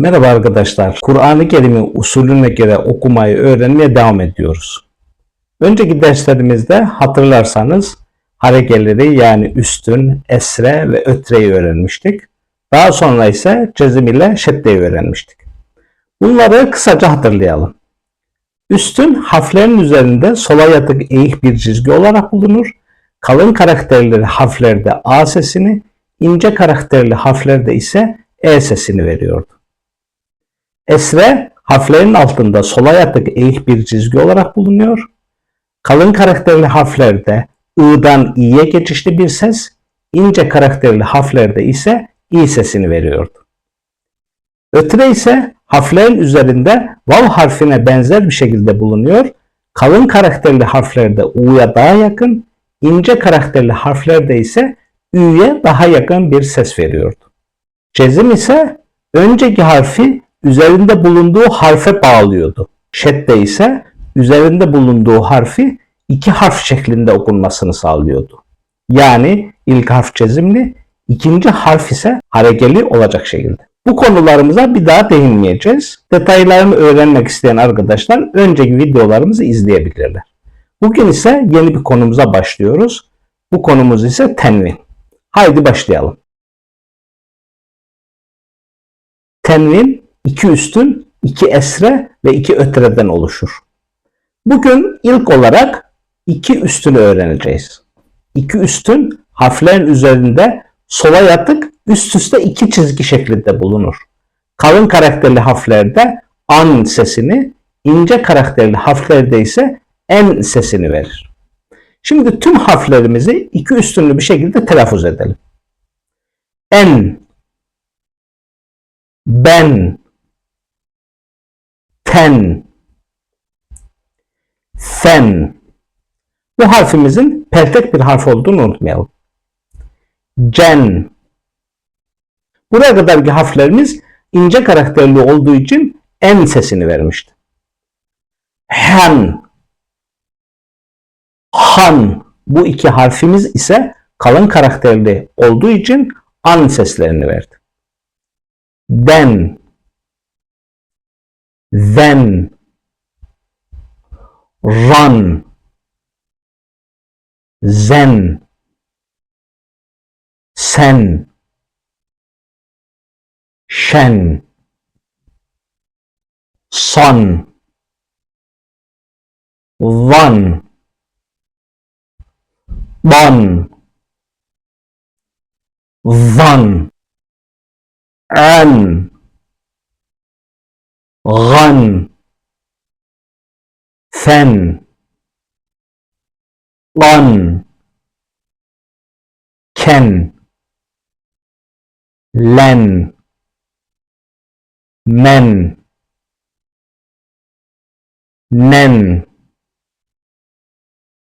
Merhaba arkadaşlar. Kur'an-ı Kerim'i usulüne göre okumayı öğrenmeye devam ediyoruz. Önceki derslerimizde hatırlarsanız harekeleri yani üstün, esre ve ötreyi öğrenmiştik. Daha sonra ise cezim ile şeddeyi öğrenmiştik. Bunları kısaca hatırlayalım. Üstün harflerin üzerinde sola yatık eğik bir çizgi olarak bulunur. Kalın karakterli harflerde A sesini, ince karakterli harflerde ise E sesini veriyordu. Esre harflerin altında sola yatık eğik bir çizgi olarak bulunuyor. Kalın karakterli harflerde I'dan İ'ye geçişli bir ses, ince karakterli harflerde ise İ sesini veriyordu. Ötre ise harflerin üzerinde vav harfine benzer bir şekilde bulunuyor. Kalın karakterli harflerde U'ya daha yakın, ince karakterli harflerde ise Ü'ye daha yakın bir ses veriyordu. Cezim ise önceki harfi üzerinde bulunduğu harfe bağlıyordu. Şedde ise üzerinde bulunduğu harfi iki harf şeklinde okunmasını sağlıyordu. Yani ilk harf cezimli, ikinci harf ise harekeli olacak şekilde. Bu konularımıza bir daha değinmeyeceğiz. Detaylarını öğrenmek isteyen arkadaşlar önceki videolarımızı izleyebilirler. Bugün ise yeni bir konumuza başlıyoruz. Bu konumuz ise tenvin. Haydi başlayalım. Tenvin iki üstün, iki esre ve iki ötreden oluşur. Bugün ilk olarak iki üstünü öğreneceğiz. İki üstün harflerin üzerinde sola yatık üst üste iki çizgi şeklinde bulunur. Kalın karakterli harflerde an sesini, ince karakterli harflerde ise en sesini verir. Şimdi tüm harflerimizi iki üstünlü bir şekilde telaffuz edelim. En, ben, ten, sen. Bu harfimizin peltek bir harf olduğunu unutmayalım. Cen. Buraya kadarki harflerimiz ince karakterli olduğu için en sesini vermişti. Hen. Han. Bu iki harfimiz ise kalın karakterli olduğu için an seslerini verdi. Den. Then. Run. Zen. Sen. Şen. Son. One. Bon. Van. An. Gan. Fen. On. Ken. Len. Men. Nen.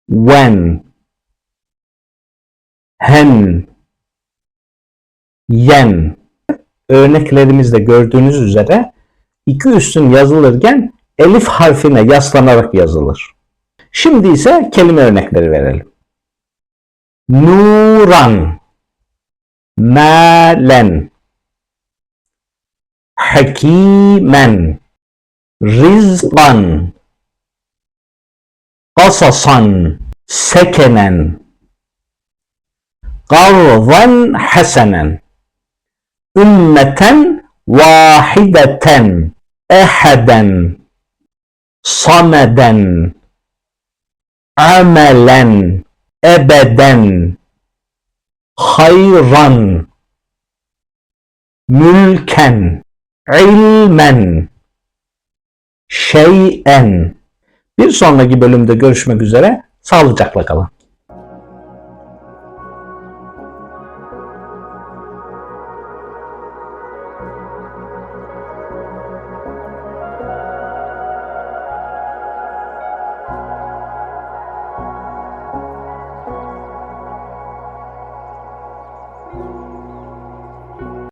When. Hen. Yen. Örneklerimizde gördüğünüz üzere iki üstün yazılırken elif harfine yaslanarak yazılır. Şimdi ise kelime örnekleri verelim. Nuran. Malen. Hakimen. Rizqan. Qasasan. Sekenen. Qarvan Hasenen. Ümmeten Vahideten Eheden Sameden amelen ebeden hayran mülken ilmen şeyen bir sonraki bölümde görüşmek üzere sağlıcakla kalın.